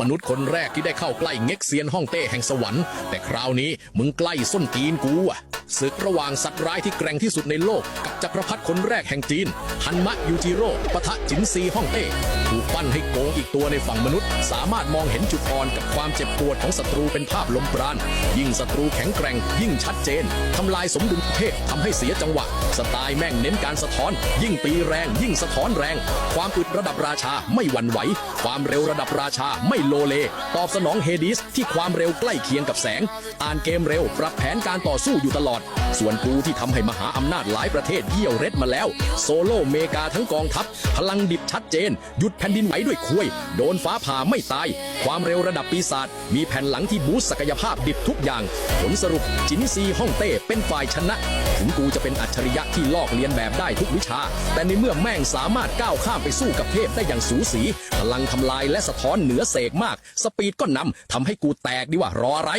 มนุษย์คนแรกที่ได้เข้าใกล้เง็กเซียนห้องเต้แห่งสวรรค์ แต่คราวนี้มึงใกล้ส้นตีนกูอะ ศึกระหว่างสัตว์ร้ายที่แกร่งที่สุดในโลก กับจักรพรรดิคนแรกแห่งจีน ฮันมะยูจิโร่ปะทะจินซีฮ่องเต้ถูกปั้นให้โกงอีกตัวในฝั่งมนุษย์ สามารถมองเห็นจุดอ่อนกับความเจ็บปวดของศัตรูเป็นภาพลมปราณ ยิ่งศัตรูแข็งแกร่ง ยิ่งชัดเจนทำลายสมดุลเพศทำให้เสียจังหวะ สไตล์แม่งเน้นการสะท้อน ยิ่งตีแรง ยิ่งสะท้อนแรง ความอึดระดับราชาไม่หวั่นไหว ความเร็วระดับราชาไม่โลเล ตอบสนองเฮดิสที่ความเร็วใกล้เคียงกับแสง อ่านเกมเร็วปรับแผนการต่อสู้อยู่ตลอดส่วนกูที่ทำให้มหาอำนาจหลายประเทศเยี่ยวเร็ดมาแล้ว โซโล่เมกาทั้งกองทัพ พลังดิบชัดเจน หยุดแผ่นดินไหวด้วยคุย โดนฟ้าผ่าไม่ตาย ความเร็วระดับปีศาจมีแผ่นหลังที่บูสศักยภาพดิบทุกอย่าง ผลสรุปจินซีฮ่องเต้เป็นฝ่ายชนะ ถึงกูจะเป็นอัจฉริยะที่ลอกเลียนแบบได้ทุกวิชา แต่ในเมื่อแม่งสามารถก้าวข้ามไปสู้กับเทพได้อย่างสูสี พลังทำลายและสะท้อนเหนือเสกมาก สปีดก็นำทำให้กูแตกดีว่า รออะไร